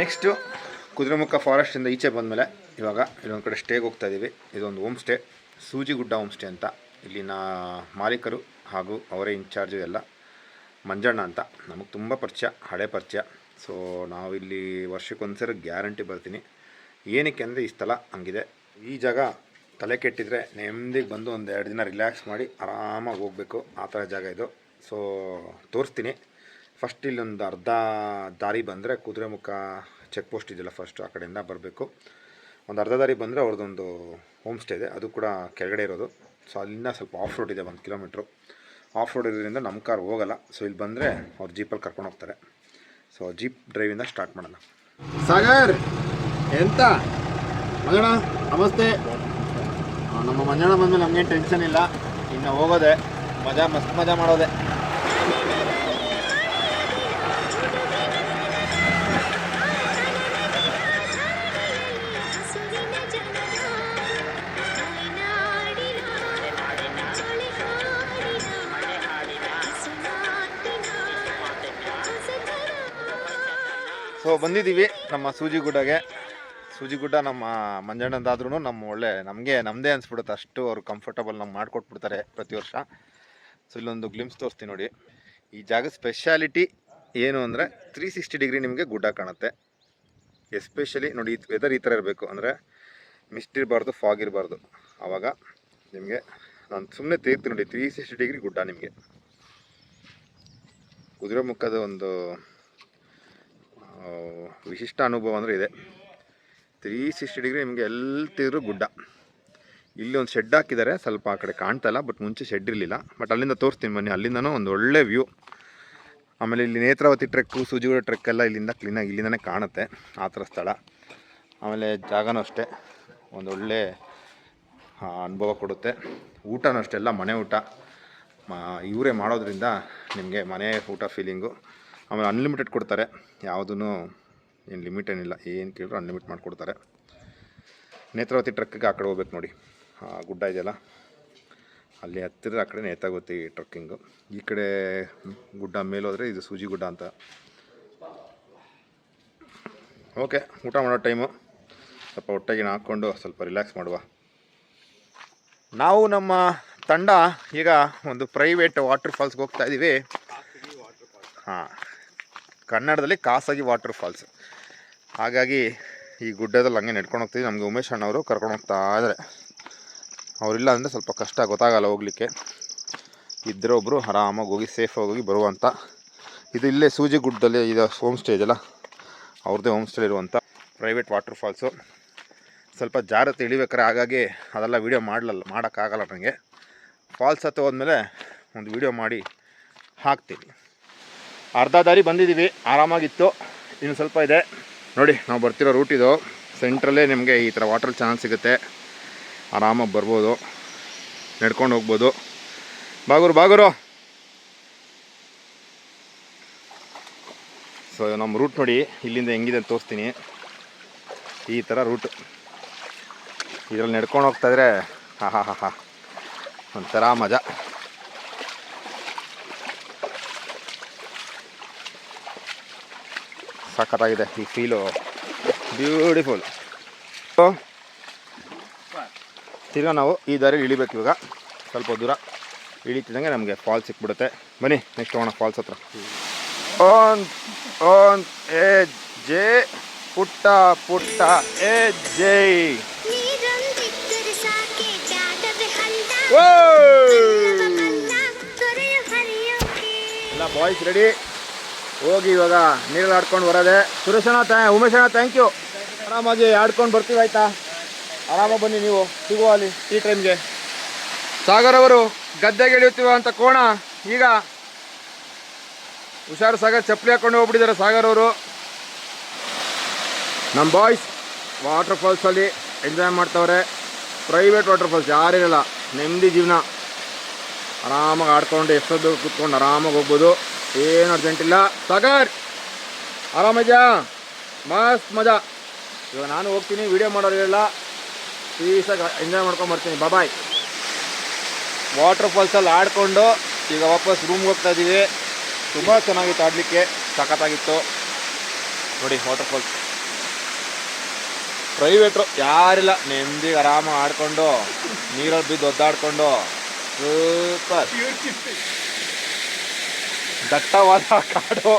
Next Kudremukh ಫಾರೆಸ್ಟಿಂದ ಈಚೆ ಬಂದಮೇಲೆ ಇವಾಗ ಇಲ್ಲೊಂದು ಕಡೆ ಸ್ಟೇಗೆ ಹೋಗ್ತಾ ಇದ್ದೀವಿ ಇದೊಂದು home stay Soojigudda home stay ಅಂತ. ಇಲ್ಲಿನ ಮಾಲೀಕರು ಹಾಗೂ ಅವರೇ ಇನ್ಚಾರ್ಜು ಎಲ್ಲ ಮಂಜಣ್ಣ ಅಂತ. ನಮಗೆ ತುಂಬ ಪರಿಚಯ, ಹಳೆ ಪರಿಚಯ. ಸೊ ನಾವಿಲ್ಲಿ ವರ್ಷಕ್ಕೊಂದ್ಸರಿ ಗ್ಯಾರಂಟಿ ಬರ್ತೀನಿ. ಏನಕ್ಕೆ ಅಂದರೆ ಈ ಸ್ಥಳ ಹಂಗಿದೆ. ಈ ಜಾಗ ತಲೆ ಕೆಟ್ಟಿದ್ರೆ ನೆಮ್ಮದಿಗೆ ಬಂದು ಒಂದು ಎರಡು ದಿನ ರಿಲ್ಯಾಕ್ಸ್ ಮಾಡಿ ಆರಾಮಾಗಿ ಹೋಗಬೇಕು. ಆ ಥರ ಜಾಗ ಇದು. ಸೊ ತೋರಿಸ್ತೀನಿ. ಫಸ್ಟ್ ಇಲ್ಲೊಂದು ಅರ್ಧ ದಾರಿ ಬಂದರೆ ಕುದುರೆಮುಖ ಚೆಕ್ ಪೋಸ್ಟ್ ಇದೆಯಲ್ಲ ಫಸ್ಟ್ ಆ ಕಡೆಯಿಂದ ಬರಬೇಕು. ಒಂದು ಅರ್ಧ ದಾರಿ ಬಂದರೆ ಅವ್ರದ್ದೊಂದು ಹೋಮ್ ಸ್ಟೇ ಇದೆ. ಅದು ಕೂಡ ಕೆಳಗಡೆ ಇರೋದು. ಸೊ ಅಲ್ಲಿಂದ ಸ್ವಲ್ಪ ಆಫ್ ರೋಡ್ ಇದೆ, ಒಂದು ಕಿಲೋಮೀಟ್ರು ಆಫ್ ರೋಡ್ ಇರೋದ್ರಿಂದ ನಮ್ಮ ಕಾರ್ ಹೋಗಲ್ಲ. ಸೊ ಇಲ್ಲಿ ಬಂದರೆ ಅವ್ರು ಜೀಪಲ್ಲಿ ಕರ್ಕೊಂಡು ಹೋಗ್ತಾರೆ. ಸೊ ಜೀಪ್ ಡ್ರೈವಿಂದ ಸ್ಟಾರ್ಟ್ ಮಾಡೋಣ. ಸಾಗರ್, ಎಂತ? ಮಂಜಣ್ಣ, ನಮಸ್ತೆ. ನಮ್ಮ ಮಂಜಣ್ಣ ಬಂದ್ಮೇಲೆ ನಮಗೇನು ಟೆನ್ಷನ್ ಇಲ್ಲ. ಇನ್ನು ಹೋಗೋದೆ. ಮಜಾ, ಮಸ್ತ್ ಮಜಾ ಮಾಡೋದೆ. ಸೊ ಬಂದಿದ್ದೀವಿ ನಮ್ಮ ಸೂಜಿಗುಡ್ಡಗೆ ಸೂಜಿಗುಡ್ಡ ನಮ್ಮ ಮಂಜಣ್ಣಂದಾದ್ರೂ ನಮ್ಮ ಒಳ್ಳೆ, ನಮಗೆ ನಮ್ಮದೇ ಅನಿಸ್ಬಿಡುತ್ತೆ. ಅಷ್ಟು ಅವ್ರು ಕಂಫರ್ಟಬಲ್ ನಮ್ಗೆ ಮಾಡಿಕೊಟ್ಬಿಡ್ತಾರೆ ಪ್ರತಿ ವರ್ಷ. ಸೊ ಇಲ್ಲೊಂದು ಗ್ಲಿಮ್ಸ್ ತೋರಿಸ್ತೀನಿ ನೋಡಿ. ಈ ಜಾಗ ಸ್ಪೆಷಾಲಿಟಿ ಏನು ಅಂದರೆ ತ್ರೀ ಸಿಕ್ಸ್ಟಿ ಡಿಗ್ರಿ ನಿಮಗೆ ಗುಡ್ಡ ಕಾಣುತ್ತೆ. ಎಸ್ಪೆಷಲಿ ನೋಡಿ, ಈ ವೆದರ್ ಈ ಥರ ಇರಬೇಕು ಅಂದರೆ ಮಿಸ್ಟ್ ಇರಬಾರ್ದು ಫಾಗ್ ಇರಬಾರ್ದು. ಆವಾಗ ನಿಮಗೆ ನಾನು ಸುಮ್ಮನೆ ತೀರ್ತೀನಿ ನೋಡಿ ತ್ರೀ ಸಿಕ್ಸ್ಟಿ ಡಿಗ್ರಿ ಗುಡ್ಡ ನಿಮಗೆ. ಕುದುರೆ ಮುಖದ ಒಂದು ವಿಶಿಷ್ಟ ಅನುಭವ ಅಂದರೆ ಇದೆ. ತ್ರೀ ಸಿಕ್ಸ್ಟಿ ಡಿಗ್ರಿ ನಿಮಗೆ ಎಲ್ತಿದ್ರು ಗುಡ್ಡ. ಇಲ್ಲಿ ಒಂದು ಶೆಡ್ ಹಾಕಿದ್ದಾರೆ, ಸ್ವಲ್ಪ ಆ ಕಡೆ ಕಾಣ್ತಾಯಿಲ್ಲ ಬಟ್ ಮುಂಚೆ ಶೆಡ್ ಇರಲಿಲ್ಲ. ಬಟ್ ಅಲ್ಲಿಂದ ತೋರಿಸ್ತೀನಿ ಬನ್ನಿ, ಅಲ್ಲಿಂದನೂ ಒಂದು ಒಳ್ಳೆ ವ್ಯೂ ಆಮೇಲೆ ಇಲ್ಲಿ ನೇತ್ರಾವತಿ ಟ್ರೆಕ್ಕು ಸೂಜಿಗೂಡ ಟ್ರೆಕ್ ಎಲ್ಲ ಇಲ್ಲಿಂದ ಕ್ಲೀನಾಗಿ ಇಲ್ಲಿಂದನೇ ಕಾಣುತ್ತೆ, ಆ ಥರ ಸ್ಥಳ. ಆಮೇಲೆ ಜಾಗನೂ ಅಷ್ಟೇ ಒಳ್ಳೆ ಅನುಭವ ಕೊಡುತ್ತೆ. ಊಟನೂ ಅಷ್ಟೇ ಎಲ್ಲ ಮನೆ ಊಟ. ಇವರೇ ಮಾಡೋದ್ರಿಂದ ನಿಮಗೆ ಮನೆ ಊಟ ಫೀಲಿಂಗು ಆಮೇಲೆ ಅನ್ಲಿಮಿಟೆಡ್ ಕೊಡ್ತಾರೆ ಯಾವುದೂ ಏನು ಲಿಮಿಟ್ ಏನಿಲ್ಲ, ಏನು ಕೇಳಿದ್ರು ಅನ್ಲಿಮಿಟ್ ಮಾಡಿಕೊಡ್ತಾರೆ. ನೇತ್ರಾವತಿ ಟ್ರಕ್ಕಿಗೆ ಆ ಕಡೆ ಹೋಗ್ಬೇಕು ನೋಡಿ. ಆ ಗುಡ್ಡ ಇದೆಯಲ್ಲ ಅಲ್ಲಿ ಹತ್ತಿರ ಆ ಕಡೆ ನೇತಾಗುತ್ತಿ ಟ್ರಕ್ಕಿಂಗು ಈ ಕಡೆ ಗುಡ್ಡ ಮೇಲೋದ್ರೆ ಇದು ಸೂಜಿ ಗುಡ್ಡ ಅಂತ. ಓಕೆ ಊಟ ಮಾಡೋ ಟೈಮು ಸ್ವಲ್ಪ ಹೊಟ್ಟೆಗಿನ ಹಾಕ್ಕೊಂಡು ಸ್ವಲ್ಪ ರಿಲ್ಯಾಕ್ಸ್ ಮಾಡುವ. ನಾವು ನಮ್ಮ ತಂಡ ಈಗ ಒಂದು ಪ್ರೈವೇಟ್ ವಾಟರ್ ಫಾಲ್ಸ್ಗೆ ಹೋಗ್ತಾ ಇದ್ದೀವಿ ಹಾಂ, ಕನ್ನಡದಲ್ಲಿ ಖಾಸಗಿ ವಾಟರ್ ಫಾಲ್ಸ್ ಹಾಗಾಗಿ ಈ ಗುಡ್ಡದಲ್ಲಿ ಹಂಗೆ ನಡ್ಕೊಂಡು ಹೋಗ್ತೀವಿ. ನಮಗೆ ಉಮೇಶ್ ಅಣ್ಣವರು ಕರ್ಕೊಂಡು ಹೋಗ್ತಾ ಇದ್ದಾರೆ ಅವರಿಲ್ಲ ಅಂದರೆ ಸ್ವಲ್ಪ ಕಷ್ಟ ಗೊತ್ತಾಗಲ್ಲ ಹೋಗ್ಲಿಕ್ಕೆ. ಇದ್ದರೆ ಒಬ್ಬರು ಆರಾಮಾಗಿ ಹೋಗಿ ಸೇಫಾಗಿ ಹೋಗಿ ಬರುವಂಥ ಇದು ಇಲ್ಲೇ ಸೂಜಿ ಗುಡ್ಡದಲ್ಲಿ ಇದು ಹೋಮ್ ಸ್ಟೇ ಇದೆಯಲ್ಲ ಅವ್ರದ್ದೇ ಹೋಮ್ ಸ್ಟೇ ಇರುವಂಥ ಪ್ರೈವೇಟ್ ವಾಟರ್ ಫಾಲ್ಸು ಸ್ವಲ್ಪ ಜಾರತ್ತೆ ಇಳಿಬೇಕಾರೆ ಹಾಗಾಗಿ ಅದೆಲ್ಲ ವೀಡಿಯೋ ಮಾಡಲಲ್ಲ, ಮಾಡೋಕ್ಕಾಗಲ್ಲ ನನಗೆ ಫಾಲ್ಸ್ ಹತ್ತು ಹೋದ್ಮೇಲೆ ಒಂದು ವೀಡಿಯೋ ಮಾಡಿ ಹಾಕ್ತೀನಿ. ಅರ್ಧ ದಾರಿ ಬಂದಿದ್ದೀವಿ. ಆರಾಮಾಗಿತ್ತು. ಇನ್ನು ಸ್ವಲ್ಪ ಇದೆ. ನೋಡಿ, ನಾವು ಬರ್ತಿರೋ ರೂಟ್ ಇದು. ಸೆಂಟ್ರಲ್ಲೇ ನಿಮಗೆ ಈ ಥರ ವಾಟರ್ ಚಾನಲ್ ಸಿಗುತ್ತೆ. ಆರಾಮಾಗಿ ಬರ್ಬೋದು. ನಡ್ಕೊಂಡು ಹೋಗ್ಬೋದು. ಬಾಗೂರು ಬಾಗೂರು! ಸೊ ನಮ್ಮ ರೂಟ್ ನೋಡಿ, ಇಲ್ಲಿಂದ ಹೆಂಗಿದೆ ಅಂತ ತೋರಿಸ್ತೀನಿ. ಈ ಥರ ರೂಟ್ ಇದರಲ್ಲಿ ನಡ್ಕೊಂಡು ಹೋಗ್ತಾ ಇದ್ರೆ, ಹಾ ಹಾ ಹಾ ಹಾ. ಒಂಥರ ಮಜಾ. ಸಖತ್ತಾಗಿದೆ ಈ ಫೀಲು ಬ್ಯೂಟಿಫುಲ್ ತಿರ್ಗಾ ನಾವು ಈ ದಾರಿ ಇಳಿಬೇಕು ಇವಾಗ. ಸ್ವಲ್ಪ ದೂರ ಇಳಿತಿದ್ದಂಗೆ ನಮಗೆ ಫಾಲ್ಸ್ ಸಿಕ್ಬಿಡುತ್ತೆ. ಬನ್ನಿ ನೆಕ್ಸ್ಟ್ ಹೋಗೋಣ ಫಾಲ್ಸ್ ಹತ್ರ. ಓನ್ ಓನ್ ಏ ಜೆ ಪುಟ್ಟ ಪುಟ್ಟ ಏ ಜೈ ಎಲ್ಲ ಬಾಯ್ಸ್ ರೆಡಿ ಹೋಗಿ ಇವಾಗ ನೀರಲ್ಲಿ ಆಡ್ಕೊಂಡು ಬರೋದೇ. ಸುರೇಶಣ್ಣ ಥ್ಯಾ ಉಮೇಶಣ್ಣ ಥ್ಯಾಂಕ್ ಯು ಆರಾಮಾಗಿ ಆಡ್ಕೊಂಡು ಬರ್ತೀವಿ ಆಯ್ತಾ? ಆರಾಮಾಗಿ ಬನ್ನಿ ನೀವು. ಸಿಗುವ ಅಲ್ಲಿ, ಈ ಟೈಮ್ಗೆ ಸಾಗರ್ ಅವರು ಗದ್ದೆಗೆ ಇಳಿಯುತ್ತೀವ ಅಂತ ಕೋಣ? ಈಗ ಹುಷಾರು ಸಾಗರ್, ಚಪ್ಪಲಿ ಹಾಕೊಂಡು ಹೋಗ್ಬಿಟ್ಟಿದ್ದಾರೆ ಸಾಗರ್ ಅವರು. ನಮ್ಮ ಬಾಯ್ಸ್ ವಾಟರ್ ಫಾಲ್ಸಲ್ಲಿ ಎಂಜಾಯ್ ಮಾಡ್ತವ್ರೆ. ಪ್ರೈವೇಟ್ ವಾಟರ್ ಫಾಲ್ಸ್ ಯಾರಿರಲ್ಲ ನೆಮ್ಮದಿ ಜೀವನ. ಆರಾಮಾಗಿ ಆಡ್ಕೊಂಡು, ಎಷ್ಟೊತ್ತು ಕೂತ್ಕೊಂಡು ಆರಾಮಾಗಿ ಹೋಗ್ಬೋದು. ಏನು ಅರ್ಜೆಂಟಿಲ್ಲ ಸಾಗರ್ ಆರಾಮಜ್ಜಾ ಮಸ್ತ್ ಮಜಾ. ಇವಾಗ ನಾನು ಹೋಗ್ತೀನಿ ವೀಡಿಯೋ ಮಾಡೋರಿಲ್ಲ ಪೀಸಾಗಿ ಎಂಜಾಯ್ ಮಾಡ್ಕೊಂಡು ಬರ್ತೀನಿ. ಬಾಬಾಯ್ ವಾಟರ್ ಫಾಲ್ಸಲ್ಲಿ ಆಡಿಕೊಂಡು ಈಗ ವಾಪಸ್ ರೂಮ್ಗೆ ಹೋಗ್ತಾ ಇದ್ದೀವಿ ತುಂಬ ಚೆನ್ನಾಗಿತ್ತು ಆಡಲಿಕ್ಕೆ. ಸಖತ್ತಾಗಿತ್ತು. ನೋಡಿ ವಾಟರ್ ಫಾಲ್ಸ್ ಪ್ರೈವೇಟ್ರು ಯಾರಿಲ್ಲ. ನೆಮ್ಮದಿ ಆರಾಮಾಗಿ ಆಡಿಕೊಂಡು, ನೀರಲ್ಲಿ ಬಿದ್ದು ಒದ್ದಾಡ್ಕೊಂಡು. ಸೂಪರ್ ದಟ್ಟವಾದ ಕಾಡು,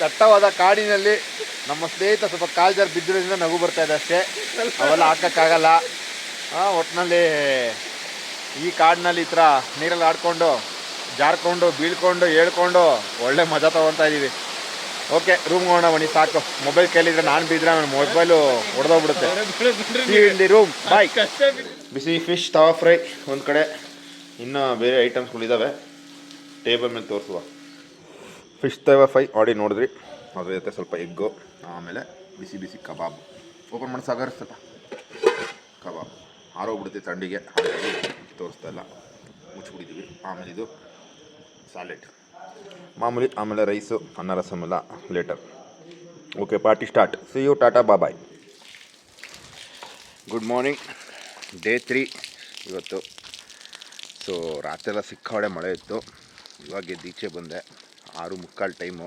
ದಟ್ಟವಾದ ಕಾಡಿನಲ್ಲಿ ನಮ್ಮ ಸ್ನೇಹಿತ ಸ್ವಲ್ಪ ಕಾಲ್ಜರ್ ಬಿದ್ದಿರೋದ್ರಿಂದ ನಗು ಬರ್ತಾ ಇದೆ ಅಷ್ಟೇ. ಅವೆಲ್ಲ ಹಾಕೋಕ್ಕಾಗಲ್ಲ. ಒಟ್ಟಿನಲ್ಲಿ ಈ ಕಾಡಿನಲ್ಲಿ ಈ ಥರ ನೀರಲ್ಲಿ ಆಡ್ಕೊಂಡು, ಜಾರ್ಕೊಂಡು, ಬೀಳ್ಕೊಂಡು ಹೇಳ್ಕೊಂಡು ಒಳ್ಳೆ ಮಜಾ ತೊಗೊತಾ ಇದ್ದೀವಿ ಓಕೆ ರೂಮ್ ಹೋಗೋಣ ಬನ್ನಿ, ಸಾಕು. ಮೊಬೈಲ್ ಕೈಲಿದ್ರೆ ನಾನು ಬಿದ್ದರೆ ನನ್ನ ಮೊಬೈಲು ಹೊಡೆದೋಗ್ಬಿಡುತ್ತೆ ರೂಮ್ ಬಾಯ್ ಬಿಸಿ ಫಿಶ್ ತವಾ ಫ್ರೈ ಒಂದು ಕಡೆ. ಇನ್ನೂ ಬೇರೆ ಐಟಮ್ಸ್ಗಳಿದ್ದಾವೆ ಟೇಬಲ್ ಮೇಲೆ ತೋರಿಸುವ. ಫಿಶ್ ತವ ಫೈ ಆಡಿ ನೋಡಿದ್ರಿ. ಅದ್ರ ಜೊತೆ ಸ್ವಲ್ಪ ಎಗ್ಗು, ಆಮೇಲೆ ಬಿಸಿ ಬಿಸಿ ಕಬಾಬ್. ಓಪನ್ ಮಾಡಿ ಸಾಗರ್ ಕಬಾಬ್. ಆರೋಗ್ಬಿಡುತ್ತೆ ತಂಡಿಗೆ ಹಾಗಾಗಿ ತೋರಿಸ್ತಾ ಇಲ್ಲ. ಮುಚ್ಚಿಬಿಟ್ಟಿದ್ದೀವಿ ಆಮೇಲೆ ಇದು ಸ್ಯಾಲೆಡ್ ಮಾಮೂಲಿ ಆಮೇಲೆ ರೈಸು ಅನ್ನ ರಸಮೆಲ್ಲ later okay party start see you tata bye bye good morning day three ಇವತ್ತು. ಸೊ ರಾತ್ರಿ ಎಲ್ಲ ಸಿಕ್ಕಾಡೆ ಮಳೆ ಇತ್ತು. ಇವಾಗ ದೀಚೆ ಬಂದೆ. ಆರು ಮುಕ್ಕಾಲು ಟೈಮು.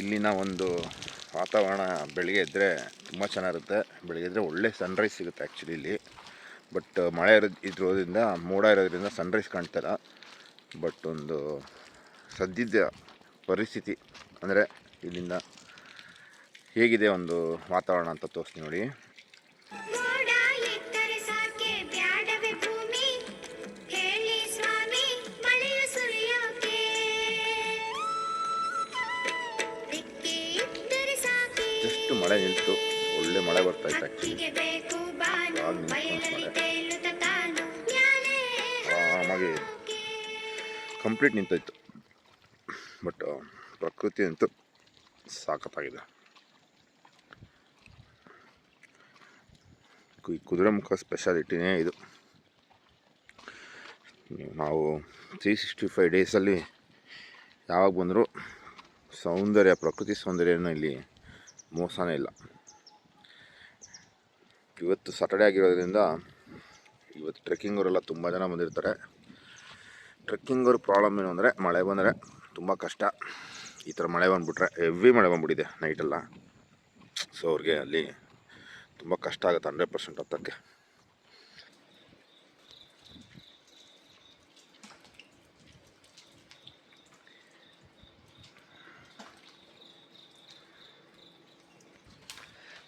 ಇಲ್ಲಿನ ಒಂದು ವಾತಾವರಣ ಬೆಳಗ್ಗೆ ಇದ್ದರೆ ತುಂಬ ಚೆನ್ನಾಗಿರುತ್ತೆ. ಬೆಳಗ್ಗೆ ಇದ್ದರೆ ಒಳ್ಳೆ ಸನ್ರೈಸ್ ಸಿಗುತ್ತೆ ಆ್ಯಕ್ಚುಲಿ ಇಲ್ಲಿ. ಬಟ್ ಮಳೆ ಇರೋದು ಇರೋದ್ರಿಂದ, ಮೋಡ ಇರೋದ್ರಿಂದ ಸನ್ರೈಸ್ ಕಾಣ್ತಾಯಿಲ್ಲ ಬಟ್ ಒಂದು ಸದ್ಯದ ಪರಿಸ್ಥಿತಿ ಅಂದರೆ ಇಲ್ಲಿಂದ ಹೇಗಿದೆ ಒಂದು ವಾತಾವರಣ ಅಂತ ತೋರಿಸ್ತೀನಿ ನೋಡಿ. ಜಸ್ಟ್ ಮಳೆ ನಿಂತು ಒಳ್ಳೆ ಮಳೆ ಬರ್ತಾ ಇತ್ತು ಆ್ಯಕ್ಚುಲಿ ಆರಾಮಾಗಿ ಕಂಪ್ಲೀಟ್ ನಿಂತೋಯ್ತು. ಬಟ್ ಪ್ರಕೃತಿ ಅಂತೂ ಸಾಕತ್ತಾಗಿದೆ. ಈ ಈ ಕುದುರೆಮುಖ ಸ್ಪೆಷಾಲಿಟಿನೇ ಇದು. ನಾವು ತ್ರೀ ಸಿಕ್ಸ್ಟಿ ಫೈವ್ ಡೇಸಲ್ಲಿ ಯಾವಾಗ ಬಂದರೂ ಸೌಂದರ್ಯ ಪ್ರಕೃತಿ ಸೌಂದರ್ಯನ ಇಲ್ಲಿ ಮೋಸನೇ ಇಲ್ಲ. ಇವತ್ತು ಸಾಟರ್ಡೆ ಆಗಿರೋದ್ರಿಂದ ಇವತ್ತು ಟ್ರೆಕ್ಕಿಂಗ್ ಅವರೆಲ್ಲ ತುಂಬ ಜನ ಬಂದಿರ್ತಾರೆ. ಟ್ರೆಕ್ಕಿಂಗ್ ಅವ್ರ ಪ್ರಾಬ್ಲಮ್ ಏನು ಅಂದರೆ ಮಳೆ ಬಂದರೆ ತುಂಬ ಕಷ್ಟ. ಈ ಥರ ಮಳೆ ಬಂದುಬಿಟ್ರೆ ಹೆವಿ ಮಳೆ ಬಂದುಬಿಟ್ಟಿದೆ ನೈಟೆಲ್ಲ ಸೊ ಅವ್ರಿಗೆ ಅಲ್ಲಿ ತುಂಬ ಕಷ್ಟ ಆಗುತ್ತೆ ಹಂಡ್ರೆಡ್ ಪರ್ಸೆಂಟ್ ಹತ್ತಕ್ಕೆ.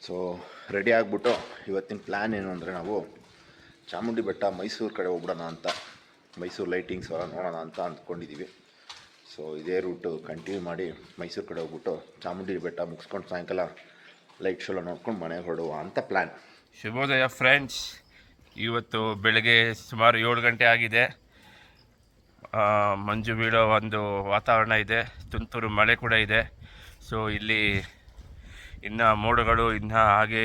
ಸೊ ರೆಡಿ ಆಗಿಬಿಟ್ಟು ಇವತ್ತಿನ ಪ್ಲ್ಯಾನ್ ಏನು ಅಂದರೆ ನಾವು ಚಾಮುಂಡಿ ಬೆಟ್ಟ ಮೈಸೂರು ಕಡೆ ಹೋಗ್ಬಿಡೋಣ ಅಂತ, ಮೈಸೂರು ಲೈಟಿಂಗ್ಸ್ ಎಲ್ಲ ನೋಡೋಣ ಅಂತ ಅಂದ್ಕೊಂಡಿದ್ದೀವಿ ಸೊ ಇದೇ ರೂಟು ಕಂಟಿನ್ಯೂ ಮಾಡಿ ಮೈಸೂರು ಕಡೆ ಹೋಗ್ಬಿಟ್ಟು ಚಾಮುಂಡಿ ಬೆಟ್ಟ ಮುಗಿಸ್ಕೊಂಡು ಸಾಯಂಕಾಲ ಲೈಟ್ ಶೋ ನೋಡ್ಕೊಂಡು ಮನೆಗೆ ಹೊರಡುವ ಅಂತ ಪ್ಲ್ಯಾನ್ ಶುಭೋದಯ ಫ್ರೆಂಡ್ಸ್ ಇವತ್ತು ಬೆಳಗ್ಗೆ ಸುಮಾರು ಏಳು ಗಂಟೆ ಆಗಿದೆ. ಮಂಜು ಬೀಳೋ ಒಂದು ವಾತಾವರಣ ಇದೆ, ತುಂತುರು ಮಳೆ ಕೂಡ ಇದೆ. ಸೊ ಇಲ್ಲಿ ಇನ್ನು ಮೋಡಗಳು ಇನ್ನು ಹಾಗೆ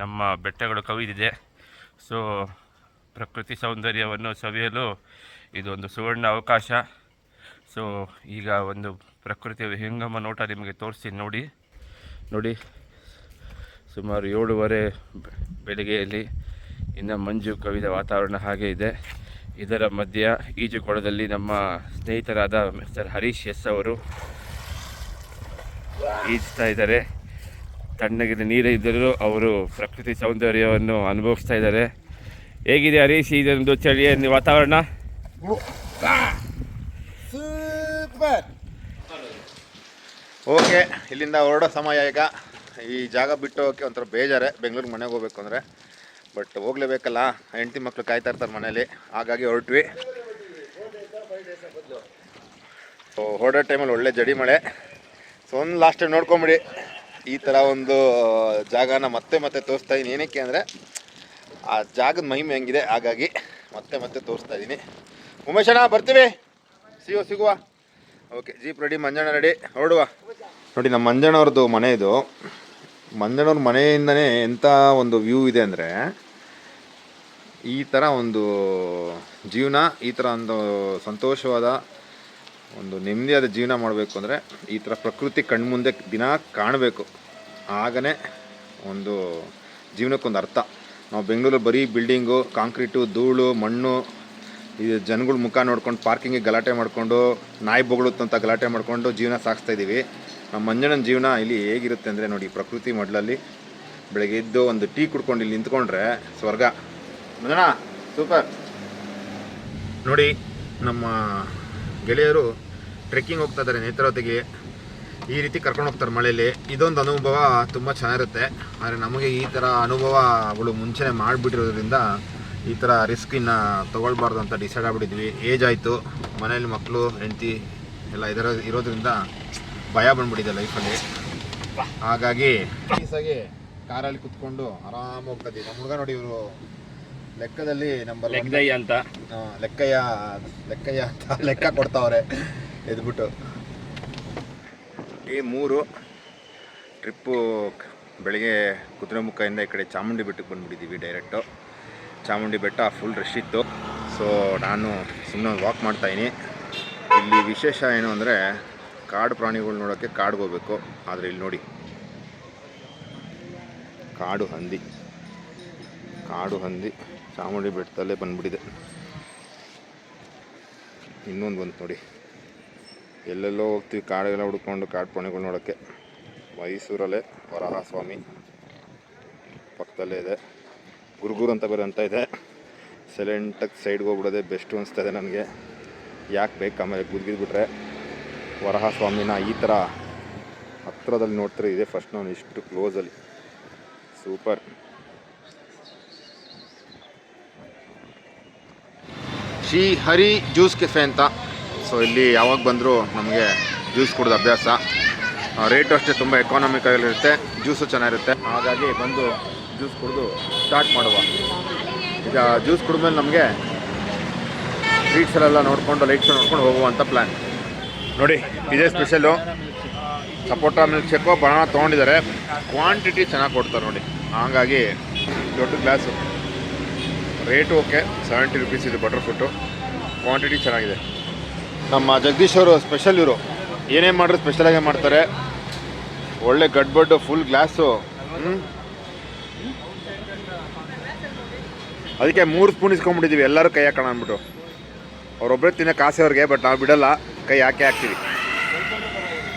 ನಮ್ಮ ಬೆಟ್ಟಗಳು ಕವಿದಿದೆ. ಸೊ ಪ್ರಕೃತಿ ಸೌಂದರ್ಯವನ್ನು ಸವಿಯಲು ಇದೊಂದು ಸುವರ್ಣ ಅವಕಾಶ. ಸೊ ಈಗ ಒಂದು ಪ್ರಕೃತಿಯ ವಿಹಂಗಮ ನೋಟ ನಿಮಗೆ ತೋರಿಸಿ, ನೋಡಿ ನೋಡಿ. ಸುಮಾರು ಏಳುವರೆ ಬೆಳಿಗ್ಗೆಯಲ್ಲಿ ಇನ್ನು ಮಂಜು ಕವಿದ ವಾತಾವರಣ ಹಾಗೆ ಇದೆ. ಇದರ ಮಧ್ಯ ಈಜುಕೊಳದಲ್ಲಿ ನಮ್ಮ ಸ್ನೇಹಿತರಾದ ಮಿಸ್ಟರ್ ಹರೀಶ್ ಎಸ್ ಅವರು ಈಜ್ತಾ ಇದ್ದಾರೆ. ತಣ್ಣಗಿನ ನೀರು ಇದ್ದರೂ ಅವರು ಪ್ರಕೃತಿ ಸೌಂದರ್ಯವನ್ನು ಅನುಭವಿಸ್ತಾ ಇದ್ದಾರೆ. ಹೇಗಿದೆ ಹರೀಶ್ ಇದೊಂದು ಚಳಿಯ ವಾತಾವರಣ? ಓಕೆ, ಇಲ್ಲಿಂದ ಹೊರಡೋ ಸಮಯ ಈಗ. ಈ ಜಾಗ ಬಿಟ್ಟು ಹೋಗೋಕ್ಕೆ ಒಂಥರ ಬೇಜಾರೆ. ಬೆಂಗಳೂರಿಗೆ ಮನೆಗೆ ಹೋಗ್ಬೇಕು ಅಂದರೆ. ಬಟ್ ಹೋಗ್ಲೇಬೇಕಲ್ಲ. ಹೆಂಡತಿ ಮಕ್ಕಳು ಕಾಯ್ತಾ ಇರ್ತಾರೆ ಮನೇಲಿ ಹಾಗಾಗಿ ಹೊರಟ್ವಿ. ಹೊರಡೋ ಟೈಮಲ್ಲಿ ಒಳ್ಳೆ ಜಡಿ ಮಳೆ. ಸೊ ಒಂದು ಲಾಸ್ಟ್ ನೋಡ್ಕೊಂಬಿಡಿ. ಈ ಥರ ಒಂದು ಜಾಗನ ಮತ್ತೆ ಮತ್ತೆ ತೋರಿಸ್ತಾ ಇದೀನಿ ಏನಕ್ಕೆ ಅಂದರೆ, ಆ ಜಾಗದ ಮಹಿಮೆ ಹೆಂಗಿದೆ, ಹಾಗಾಗಿ ಮತ್ತೆ ಮತ್ತೆ ತೋರಿಸ್ತಾ ಇದ್ದೀನಿ. ಉಮೇಶಣ್ಣ ಬರ್ತೀವಿ? ಸಿಗೋ, ಸಿಗುವ. ಓಕೆ, ಜೀಪ್ ರೆಡಿ ಮಂಜಣ್ಣ ರೆಡಿ ಹೊರಡುವ. ನೋಡಿ, ನಮ್ಮ ಮಂಜಣ್ಣವ್ರದ್ದು ಮನೆ ಇದು. ಮಂಜಣ್ಣವ್ರ ಮನೆಯಿಂದನೇ ಎಂಥ ಒಂದು ವ್ಯೂ ಇದೆ ಅಂದರೆ, ಈ ಥರ ಒಂದು ಜೀವನ, ಈ ಥರ ಒಂದು ಸಂತೋಷವಾದ ಒಂದು ನೆಮ್ಮದಿಯಾದ ಜೀವನ ಮಾಡಬೇಕು ಅಂದರೆ ಈ ಥರ ಪ್ರಕೃತಿ ಕಣ್ಮುಂದೆ ದಿನ ಕಾಣಬೇಕು. ಆಗನೇ ಒಂದು ಜೀವನಕ್ಕೊಂದು ಅರ್ಥ. ನಾವು ಬೆಂಗಳೂರಲ್ಲಿ ಬರೀ ಬಿಲ್ಡಿಂಗು, ಕಾಂಕ್ರೀಟು, ಧೂಳು, ಮಣ್ಣು, ಈ ಜನಗಳ ಮುಖ ನೋಡ್ಕೊಂಡು ಪಾರ್ಕಿಂಗಿಗೆ ಗಲಾಟೆ ಮಾಡಿಕೊಂಡು, ನಾಯಿ ಬೊಗಳುತ್ತಂತ ಗಲಾಟೆ ಮಾಡಿಕೊಂಡು ಜೀವನ ಸಾಗಿಸ್ತಾ ಇದ್ದೀವಿ. ನಮ್ಮ ಮಂಜಣ್ಣನ ಜೀವನ ಇಲ್ಲಿ ಹೇಗಿರುತ್ತೆ ಅಂದರೆ ನೋಡಿ, ಪ್ರಕೃತಿ ಮಡ್ಲಲ್ಲಿ ಬೆಳಗ್ಗೆ ಎದ್ದು ಒಂದು ಟೀ ಕುಡ್ಕೊಂಡು ಇಲ್ಲಿ ನಿಂತ್ಕೊಂಡ್ರೆ ಸ್ವರ್ಗ. ಮಂಜಣ್ಣ, ಸೂಪರ್. ನೋಡಿ, ನಮ್ಮ ಗೆಳೆಯರು ಟ್ರೆಕ್ಕಿಂಗ್ ಹೋಗ್ತಾ ಇದ್ದಾರೆ ನೇತ್ರಾವತಿಗೆ ಈ ರೀತಿ ಕರ್ಕೊಂಡು ಹೋಗ್ತಾರೆ ಮಳೆಯಲ್ಲಿ. ಇದೊಂದು ಅನುಭವ ತುಂಬ ಚೆನ್ನಾಗಿರುತ್ತೆ. ಆದರೆ ನಮಗೆ ಈ ಥರ ಅನುಭವಗಳು ಮುಂಚೆನೇ ಮಾಡಿಬಿಟ್ಟಿರೋದ್ರಿಂದ ಈ ಥರ ರಿಸ್ಕಿನ ತೊಗೊಳ್ಬಾರ್ದು ಅಂತ ಡಿಸೈಡ್ ಆಗಿಬಿಟ್ಟಿದ್ವಿ. ಏಜ್ ಆಯಿತು. ಮನೇಲಿ ಮಕ್ಕಳು ಹೆಂಡತಿ ಎಲ್ಲ ಇದರ, ಇರೋದ್ರಿಂದ ಭಯ ಬಂದ್ಬಿಟ್ಟಿದೆ ಲೈಫಲ್ಲಿ ಹಾಗಾಗಿ ಪೀಸಾಗಿ ಕಾರಲ್ಲಿ ಕುತ್ಕೊಂಡು ಆರಾಮಾಗಿ ಹೋಗ್ತಾ ಇದ್ದೀವಿ. ನಮ್ಮ ಹುಡುಗ ನೋಡಿ ಇವರು ಲೆಕ್ಕದಲ್ಲಿ ನಂಬರ್ ಲೆಕ್ಕಯ್ಯ ಅಂತ. ಲೆಕ್ಕಯ್ಯ ಲೆಕ್ಕಯ್ಯ ಅಂತ ಲೆಕ್ಕ ಕೊಡ್ತಾವ್ರೆ. ಎದ್ಬಿಟ್ಟು. ಈ ಮೂರು ಟ್ರಿಪ್ಪು ಬೆಳಿಗ್ಗೆ ಕುದುರೆಮುಖದಿಂದ ಈ ಕಡೆ ಚಾಮುಂಡಿ ಬೆಟ್ಟಕ್ಕೆ ಬಂದುಬಿಟ್ಟಿದ್ದೀವಿ ಡೈರೆಕ್ಟು ಚಾಮುಂಡಿ ಬೆಟ್ಟ ಫುಲ್ ರಶ್ ಇತ್ತು. ಸೊ ನಾನು ಸುಮ್ಮನೆ ಒಂದು ವಾಕ್ ಮಾಡ್ತಾಯಿನಿ ಇಲ್ಲಿ ವಿಶೇಷ ಏನು ಅಂದರೆ ಕಾಡು ಪ್ರಾಣಿಗಳು ನೋಡೋಕ್ಕೆ ಕಾಡ್ಗೆ ಹೋಗ್ಬೇಕು. ಆದರೆ ಇಲ್ಲಿ ನೋಡಿ. ಕಾಡು ಹಂದಿ. ಕಾಡು ಹಂದಿ ಚಾಮುಂಡಿ ಬೆಟ್ಟದಲ್ಲೇ ಬಂದ್ಬಿಟ್ಟಿದೆ. ಇನ್ನೊಂದು ಬಂತು ನೋಡಿ. ಎಲ್ಲೆಲ್ಲೋ ಹೋಗ್ತೀವಿ, ಕಾಡೆಲ್ಲ ಹುಡ್ಕೊಂಡು, ಕಾಡು ಪ್ರಾಣಿಗಳು ನೋಡೋಕ್ಕೆ. ಮೈಸೂರಲ್ಲೇ ವರಹ ಸ್ವಾಮಿ ಪಕ್ಕದಲ್ಲೇ ಇದೆ. ಗುರುಗುರು ಅಂತ ಬೇರೆ ಅಂತ ಇದೆ. ಸೈಲೆಂಟಾಗಿ ಸೈಡ್ಗೆ ಹೋಗ್ಬಿಡೋದೆ ಬೆಸ್ಟು ಅನಿಸ್ತದೆ ನನಗೆ. ಯಾಕೆ ಬೇಕು, ಆಮೇಲೆ ಗುದ್ಗಿದ್ಬಿಟ್ರೆ ವರಹ ಸ್ವಾಮಿನ ಈ ಥರ ಹತ್ತಿರದಲ್ಲಿ ನೋಡ್ತಾರೆ ಇದೆ ಫಸ್ಟ್ ನಾನು ಇಷ್ಟು ಕ್ಲೋಸಲ್ಲಿ super. Shri Hari juice cafe ಅಂತ. ಸೊ ಇಲ್ಲಿ ಯಾವಾಗ ಬಂದರೂ ನಮಗೆ ಜ್ಯೂಸ್ ಕುಡಿದ ಅಭ್ಯಾಸ. ರೇಟು ಅಷ್ಟೇ ತುಂಬ ಎಕಾನಮಿಕಲ್ಲಿರುತ್ತೆ ಜ್ಯೂಸು ಚೆನ್ನಾಗಿರುತ್ತೆ. ಹಾಗಾಗಿ ಬಂದು ಜ್ಯೂಸ್ ಕುಡಿದು ಸ್ಟಾರ್ಟ್ ಮಾಡುವ. ಈಗ ಜ್ಯೂಸ್ ಕುಡಿದ್ಮೇಲೆ ನಮಗೆ ಸ್ವೀಟ್ಸಲ್ಲೆಲ್ಲ ನೋಡಿಕೊಂಡು ಲೈಟ್ಸ್ ನೋಡ್ಕೊಂಡು ಹೋಗುವಂಥ ಪ್ಲ್ಯಾನ್ ನೋಡಿ, ಇದೇ special sapota milk shake banana ತೊಗೊಂಡಿದ್ದಾರೆ. Quantity ಚೆನ್ನಾಗಿ ಕೊಡ್ತಾರೆ ನೋಡಿ. ಹಾಗಾಗಿ ದೊಡ್ಡ glass rate okay seventy rupees ಇದೆ ಬಟರ್ ಫ್ರೂಟು ಕ್ವಾಂಟಿಟಿ ಚೆನ್ನಾಗಿದೆ. ನಮ್ಮ ಜಗದೀಶ್ ಅವರು ಸ್ಪೆಷಲ್ ಇವರು. ಏನೇ ಮಾಡಿದ್ರು ಸ್ಪೆಷಲಾಗೇ ಮಾಡ್ತಾರೆ. ಒಳ್ಳೆ ಗಡ್ಬಡ್ಡು ಫುಲ್ ಗ್ಲಾಸು ಅದಕ್ಕೆ ಮೂರು ಸ್ಪೂನ್ ಇಸ್ಕೊಂಡ್ಬಿಟ್ಟಿದ್ದೀವಿ ಎಲ್ಲರೂ ಕೈ ಹಾಕೋಣ ಅಂದ್ಬಿಟ್ಟು. ಅವ್ರೊಬ್ಬರೇ ತಿನ್ನೋ ಕಾಸೆ ಅವ್ರಿಗೆ ಬಟ್ ನಾವು ಬಿಡಲ್ಲ. ಕೈ ಹಾಕಿ ಹಾಕ್ತೀವಿ.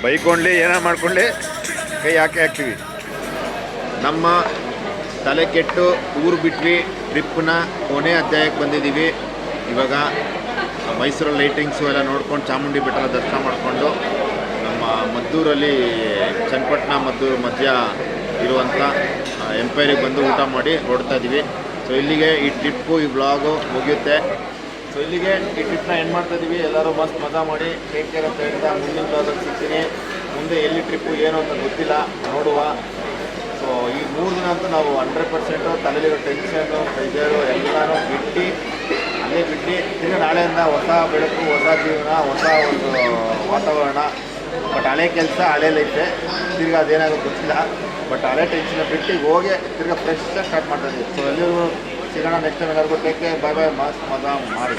ಬೈಕೊಂಡ್ಲಿ ಏನೋ ಮಾಡ್ಕೊಂಡು ಕೈ ಹಾಕಿ ಹಾಕ್ತೀವಿ. ನಮ್ಮ ತಲೆ ಕೆಟ್ಟು ಊರು ಬಿಟ್ವಿ, ಟ್ರಿಪ್ನ ಕೊನೆ ಅಧ್ಯಾಯಕ್ಕೆ ಬಂದಿದ್ದೀವಿ. ಇವಾಗ ಮೈಸೂರಲ್ಲಿ ಲೈಟಿಂಗ್ಸು ಎಲ್ಲ ನೋಡ್ಕೊಂಡು ಚಾಮುಂಡಿ ಬೆಟ್ಟದ ದರ್ಶನ ಮಾಡಿಕೊಂಡು ನಮ್ಮ ಮದ್ದೂರಲ್ಲಿ ಚನ್ನಪಟ್ಟಣ ಮದ್ದೂರು ಮಧ್ಯ ಇರುವಂಥ ಎಂಪೈರಿಗೆ ಬಂದು ಊಟ ಮಾಡಿ ಹೊರಡ್ತಾ ಇದ್ದೀವಿ. ಸೊ ಇಲ್ಲಿಗೆ ಈ ಟ್ರಿಪ್ಪು, ಈ ಬ್ಲಾಗು ಮುಗಿಯುತ್ತೆ. ಸೊ ಇಲ್ಲಿಗೆ ಈ ಟ್ರಿಪ್ನ ಏನು ಮಾಡ್ತಾ ಇದ್ದೀವಿ. ಎಲ್ಲರೂ ಮಸ್ತ್ ಮಜಾ ಮಾಡಿ. ಟೇಕ್ ಅಂತ ಹೇಳ್ತಾ ಮುಂದಿನ ಬ್ಲಾಗಲ್ಲಿ ಸಿಗ್ತೀನಿ. ಮುಂದೆ ಎಲ್ಲಿ ಟ್ರಿಪ್ಪು ಏನು ಅಂತ ಗೊತ್ತಿಲ್ಲ. ನೋಡುವ. ಈ ಮೂರು ದಿನ ಅಂತೂ ನಾವು ಹಂಡ್ರೆಡ್ ಪರ್ಸೆಂಟು ತಲೆಯಲ್ಲಿರೋ ಟೆನ್ಷನ್ನು ಪ್ರೆಷರು ಎಲ್ಲನೂ ಬಿಟ್ಟು, ಅಲ್ಲೇ ಬಿಟ್ಟು, ತಿರ್ಗಿ ನಾಳೆಯಿಂದ ಹೊಸ ಬೆಳಕು, ಹೊಸ ಜೀವನ, ಹೊಸ ಒಂದು ವಾತಾವರಣ. ಬಟ್ ಹಳೆ ಕೆಲಸ, ಹಳೆ ಲೈಫೆ ತಿರ್ಗಿ ಅದೇನಾಗೋ ಗೊತ್ತಿಲ್ಲ. ಬಟ್ ಹಳೆ ಟೆನ್ಷನ್ ಬಿಟ್ಟು ಹೋಗಿ ತಿರ್ಗಿ ಫ್ರೆಶ್ ಸ್ಟಾರ್ಟ್ ಮಾಡ್ತಾ ಇದ್ದೀವಿ ಸೊ ಎಲ್ಲರಿಗೂ ಸಿಗೋಣ ನೆಕ್ಸ್ಟ್ ಟೈಮ್ ಎಲ್ಲರಿಗೂ ಟೇಕ್ ಬಾಯ್ ಬಾಯ್ ಮಸ್ತ್ ಮಜಾ ಮಾಡಿ.